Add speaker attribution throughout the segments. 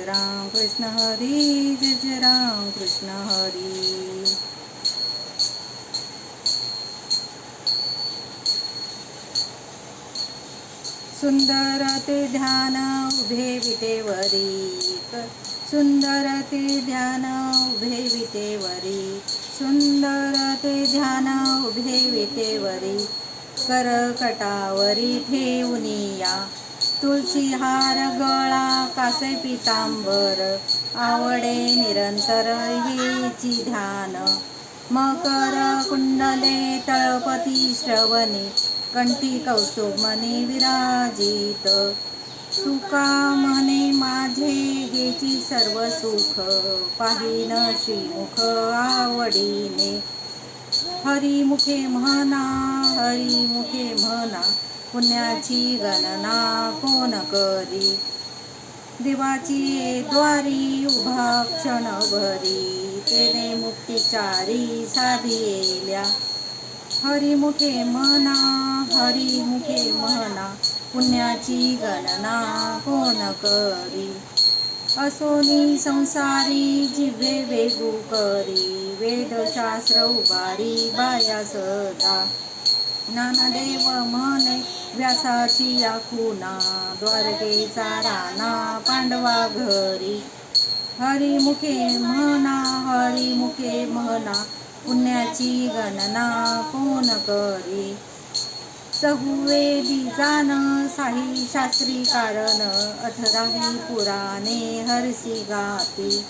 Speaker 1: जय राम कृष्ण हरी जय जय राम कृष्ण हरी। सुंदर ते ध्यान उभे विटेवरी वरी सुंदर ते ध्यान उभे विटेवरी सुंदर ते ध्यान उभे विटेवरी करकटावरी ठेवूनिया तुळशी हार गळा कासे पितांबर आवडे निरंतर हेची ध्यान. मकर कुंडले तळपती श्रवणे कंठी कौस्तुभमणी विराजित. तुका म्हणे माझे हेची सर्व सुख पाहिन श्रीमुख आवडीने. हरिमुखे म्हणा हरिमुखे म्हणा पुण्याची गणना कोण करी? देवाची द्वारी उभा क्षणभरी तेने मुक्तिचारी साधिल्या हरिमुखे म्हणा हरिमुखे म्हणा पुण्याची गणना कोण करी? असोनी संसारी जिभे वेगू करी वेदशास्त्र उभारी बाया सदा. ज्ञानदेव म्हणे व्यासाची या खुना द्वारकेचा राणा पांडवा घरी. हरिमुखे म्हणा हरिमुखे म्हणा पुण्याची गणना कोण करी? सहुवेदी जाण साही शास्त्री कारण अठराही पुराणे हरसी गाती.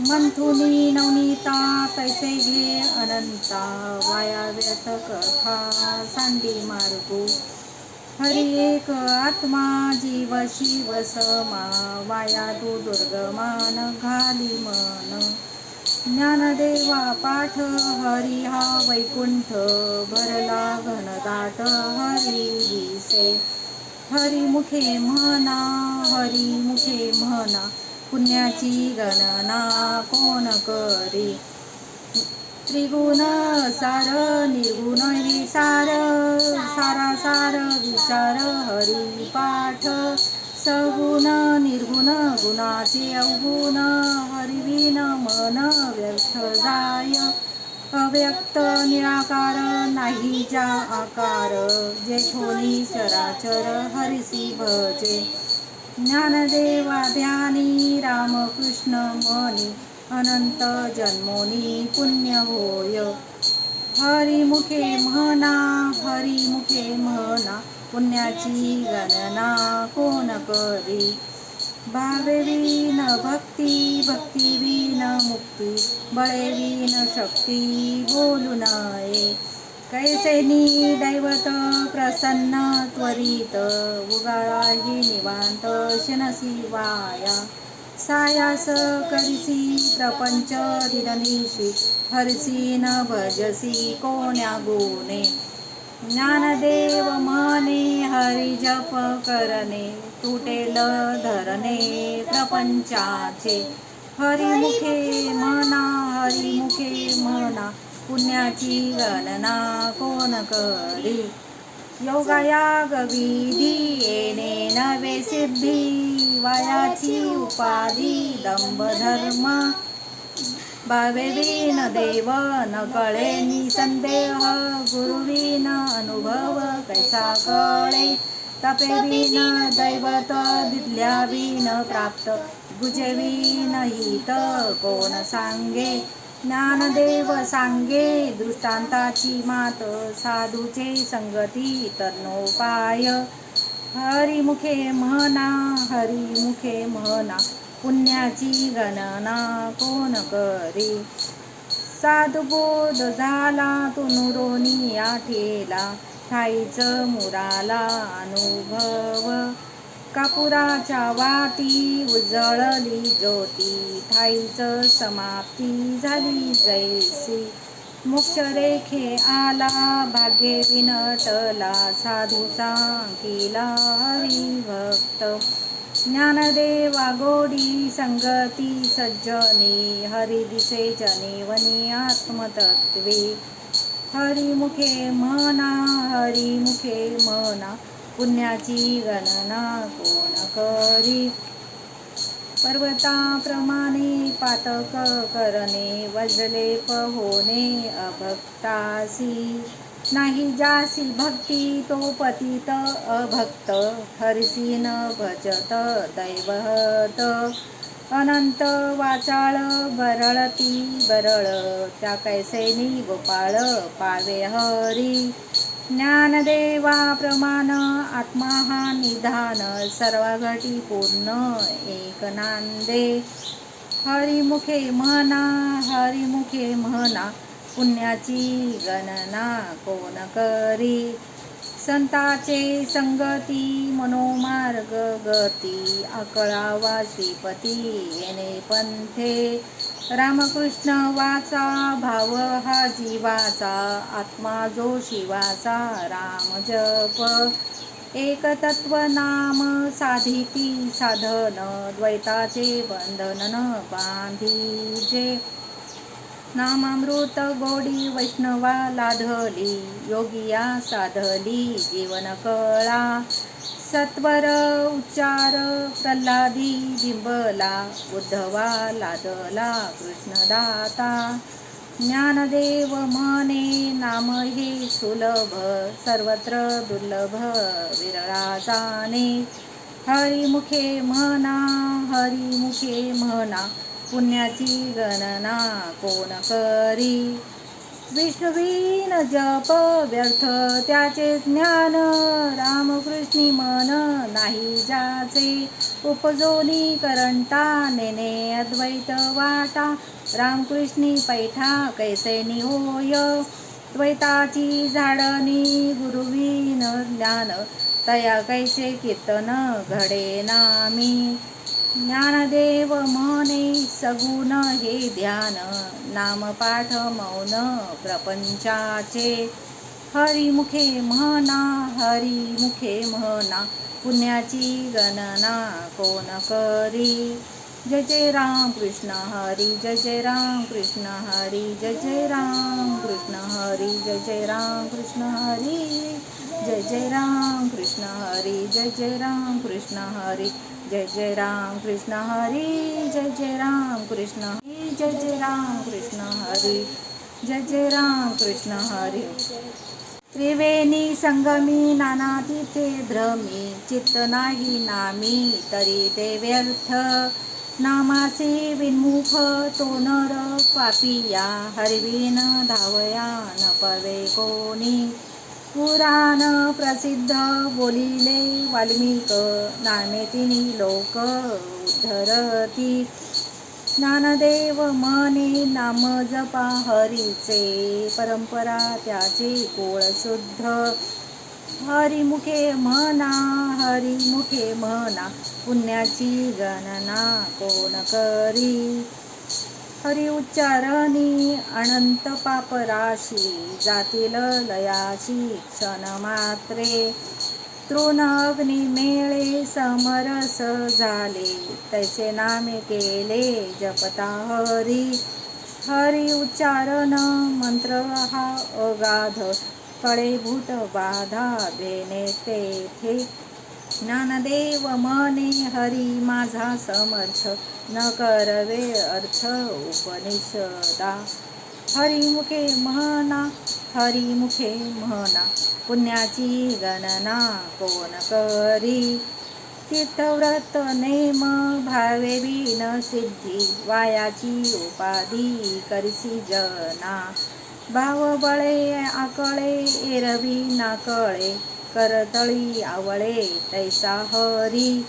Speaker 1: मंथुनी नवनीता पैसे घे अनंता वाया व्यर्थ कथा सांडी मार्गो हरी एक आत्मा जीव शिव समा वाया तू दुर्गमान घाली मन. ज्ञानदेवा पाठ हरी हा वैकुंठ भरला घनदाट हरी दिसे हरिमुखे म्हणा हरिमुखे म्हणा पुण्याची गणना कोण करी? त्रिगुण सार निर्गुण हे सारा सार विचार हरी पाठ सगुण निर्गुण गुणाचे अवगुण हरिविन मन व्यर्थ जाय. अव्यक्त निराकार नाही जा आकार जेठोनी चराचर हरिसी भजे ज्ञानदेवा ध्यानी रामकृष्ण मनी अनंत जन्मोनी पुण्य होय। हरिमुखे म्हणा हरिमुखे म्हणा पुण्याची गणना कोण करी? भावेवीन भक्ती भक्तीवीन मुक्ती बळेवीन शक्ती बोलू नये। कैसेनी दैवत प्रसन्न त्वरित उगाळाही निवांत शनसी वाया सायास करिसी प्रपंच दिननिशी हरसी न भजसी कोण्या गुणे ज्ञानदेव म्हणे हरी जप करणे तुटेल धरणे प्रपंचाचे हरिमुखे म्हणा हरिमुखे म्हणा पुण्याची गणना कोण करी योगायाग विधी येणे नवे सिद्धी वयाची उपाधी दंभ धर्म भावेवीन देव न कळे निसंदेह गुरुवीन अनुभव कैसा कळे तपेवीन दैवत दिल्यावीन प्राप्त गुजवीन हित कोण सांगे ज्ञानदेव सांगे दृष्टांताची मात साधूचे संगती तरणोपाय. हरिमुखे म्हणा हरिमुखे म्हणा पुण्याची गणना कोण करी? साधुबोध झाला तुनुरोनी आठेला ठाईच मुराला अनुभव. कापुराच्या वाती उजळली ज्योती. ठाईच समाप्ती झाली जैसी. मोक्षरेखे आला भाग्ये विनटला. साधू केला हरिभक्त ज्ञानदेवा गोडी संगती सज्जने. हरी दिसे वनी आत्मतत्वे. हरिमुखे म्हणा हरिमुखे म्हणा पुण्याची गणना कोण करी? पर्वताप्रमाणे पातक करणे वज्रलेप होणे अभक्तासी. नाही जासी भक्ती तो पतित अभक्त हरिसी न भजत दैवत. अनंत वाचाळ बरळती बरळ त्या कैसेनी गोपाळ पावे हरी. ज्ञानदेवा प्रमाण आत्मा हा निधान सर्वघटी पूर्ण एक नांदे हरिमुखे म्हणा हरिमुखे म्हणा पुण्याची गणना कोण करी? संताचे संगती मनोमार्ग गती अकळावा श्रीपती येणे पंथे। रामकृष्ण वाचा भाव हा जीवाचा आत्मा जो शिवाचा राम जप. एक तत्व नाम साधिती साधन द्वैताचे बंधन न बांधीजे. नामामृत गोडी वैष्णवा लाधली योगिया साधली जीवन कळा. सत्वर उच्चार प्रल्हादी बिंबला उद्धवा लादला कृष्णदाता ज्ञानदेव मने नाम हे सुलभ सर्वत्र दुर्लभ विरळा जाणे हरिमुखे म्हणा हरिमुखे म्हणा पुण्याची गणना कोण करी? विष्णुवीन जप व्यर्थ त्याचे ज्ञान रामकृष्णी मन नाही जाचे उपजोनी करंटा नेने अद्वैत वाटा। रामकृष्णी पैठा कैसे निहोय द्वैताची झाडनी गुरुवीन ज्ञान। तया कैसे कीर्तन घडे नामी। ज्ञानदेव म्हणे सगुण हे ध्यान। नामपाठ मौन प्रपंचाचे। हरिमुखे म्हणा हरिमुखे म्हणा पुण्याची गणना कोण करी जय जय राम कृष्ण हरी जय जय राम कृष्ण हरी जय जय राम कृष्ण हरी जय जय राम कृष्ण हरी जय जय राम कृष्ण हरी जय जय राम कृष्ण हरी जय जय राम कृष्ण हरी जय जय राम कृष्ण हरी जय जय राम कृष्ण हरी जय जय राम कृष्ण हरी त्रिवेणी संगमी नाना तिथे भ्रमी चित्त नाही नामी तरी ते व्यर्थ. नामासे विन्मुख तो नर पापिया हरवीन धावया न पवे कोणी. पुराण प्रसिद्ध बोलिले वाल्मिक नामे तिनी लोक उद्धरती. ज्ञानदेव मने नाम जपा हरीचे परंपरा त्याचे कोळ शुद्ध. हरिमुखे म्हणा हरिमुखे म्हणा पुण्याची गणना कोण करी? हरी उच्चारणी अनंत पापराशी जातील लयाची क्षण मात्रे. तृणग्नी मेळे समरस झाले. तैसे नामे केले जपता हरी. हरी उच्चारण मंत्र हा अगाध. कळेभूत बाधा बेने तेथे. ज्ञानदेव मने हरी माझा समर्थ. न करवे अर्थ उपनिषदा. हरिमुखे म्हणा हरिमुखे म्हणा पुण्याची गणना कोण करी? तीर्थव्रत नेम भावे बिन सिद्धी वायाची उपाधी करसी जना. भाव बळे आकळे एरवी नाकळे करतळी आवळे तैसा हरी.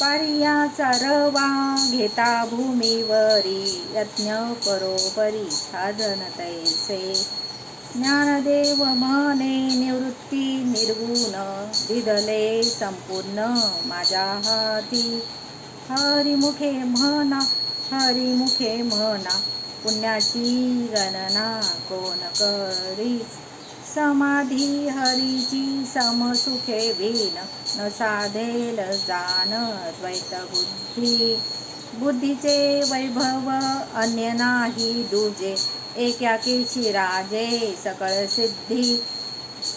Speaker 1: पारियाचा रवा घेता भूमीवरी यज्ञ परोपरी साधन तैसे. ज्ञानदेव म्हणे निवृत्ती निर्गुण दिदले संपूर्ण माझ्या हाती. हरिमुखे म्हणा हरिमुखे म्हणा पुण्याची गणना कोण करी समाधी हरीची समसुखे वीण न साधेल जाण द्वैत बुद्धी. बुद्धीचे वैभव अन्य नाही दुजे एकाकीची राजे सकळ सिद्धी.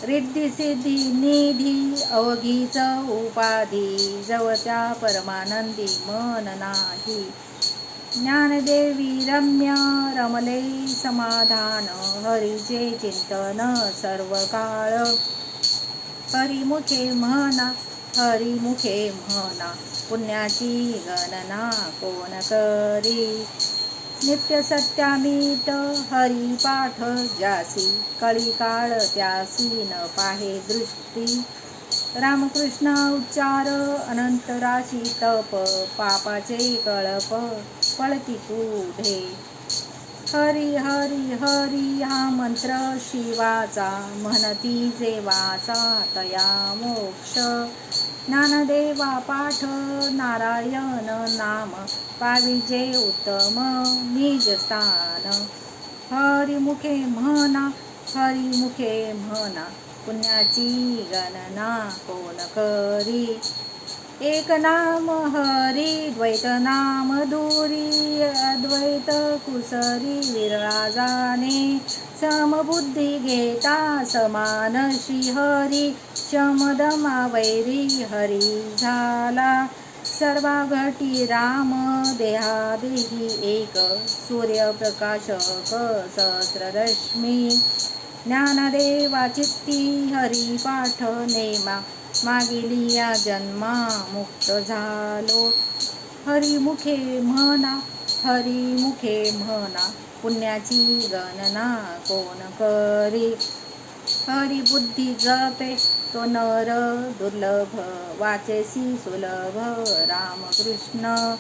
Speaker 1: रिद्धी सिद्धी निधी अवघीच उपाधी जवत्या परमानंदी मन नाही. ज्ञानदेवी रम्य रमले समाधान हरीचे चिंतन सर्व काळ हरिमुखे म्हणा हरिमुखे म्हणा पुण्याची गणना कोण करी? नित्य सत्यामीत हरी पाठ जासी कळी काळ त्यासी न पाहे दृष्टी. रामकृष्ण उच्चार अनंत राशी तप पापाचे कळप पळती पुढे हरी हरी हरी हा मंत्र शिवाचा. म्हणती जेवाचा तया मोक्ष. ज्ञानदेवा पाठ नारायण नाम. पाविजे उत्तम निज स्थान. हरिमुखे म्हणा हरिमुखे म्हणा पुण्याची गणना कोण करी? एक नाम हरी द्वैत नाम दूरी अद्वैत कुसरी विराजाने समबुद्धी घेता समान हरी शमदमा वैरी हरी झाला. सर्वा घटी राम देहादेही एक सूर्यप्रकाशक सहस्ररश्मी ज्ञानदेवा चित्ती हरी पाठ नेमा मागील या जन्मा मुक्त झालो. हरिमुखे म्हणा हरिमुखे म्हणा पुण्याची गणना कोण करी? हरिबुद्धी जपे तो नर दुर्लभ वाचेसी सुलभ रामकृष्ण.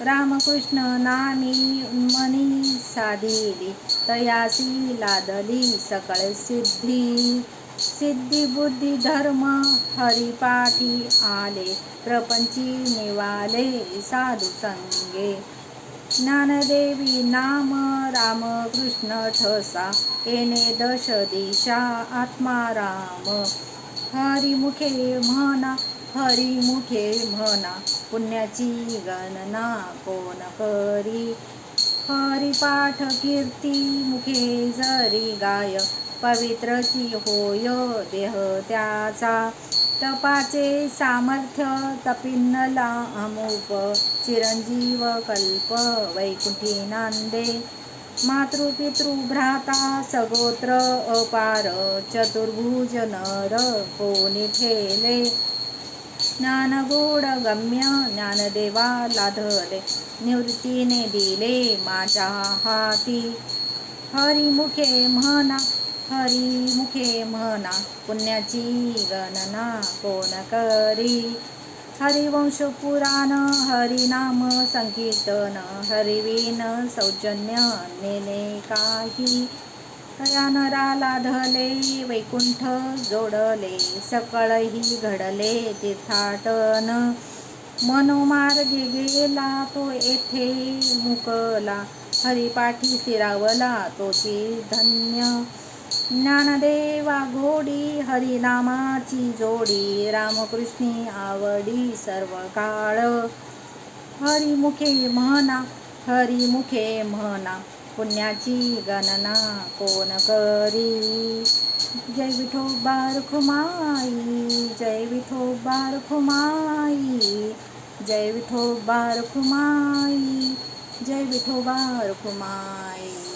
Speaker 1: रामकृष्ण नामी मनी साधिली तयासी लादली सकळ सिद्धी. सिद्धी बुद्धी धर्म हरिपाठी आले प्रपंची निवाले साधू संगे. ज्ञानदेवी नाम राम कृष्ण ठसा येणे दश दिशा आत्मा राम. हरिमुखे म्हणा हरिमुखे म्हणा पुण्याची गणना कोण करी? हरिपाठ कीर्ती मुखे जरी गाय पवित्रची होय देह त्याचा. तपाचे सामर्थ्य तपिन्नला अमूप. चिरंजीव कल्प वैकुंठी नांदे. मातृपितृभ्राता सगोत्र अपार. चतुर्भुज नर कोणी ठेले. ज्ञानगोड गम्य ज्ञानदेवा लाधले. निवृत्तीने दिले माझ्या हाती. हरिमुखे म्हणा हरिमुखे म्हणा पुण्याची गणना कोण करी? हरिवंश पुराण हरिनाम संकीर्तन हरिवीन सौजन्य नेने काही. तया नराला धले वैकुंठ जोडले सकळही घडले तीर्थाटन. मनोमार्गे गेला तो येथे मुकला हरिपाठी स्थिरावला तोची धन्य. ज्ञानदेवा घोडी हरिनामाची जोडी रामकृष्णी आवडी सर्व काळ हरिमुखे म्हणा हरिमुखे म्हणा पुण्याची गणना कोण करी? जय विठो रुखमाई जय विठो रुखमाई जय विठो रुखमाई जय विठो बारखुमाई.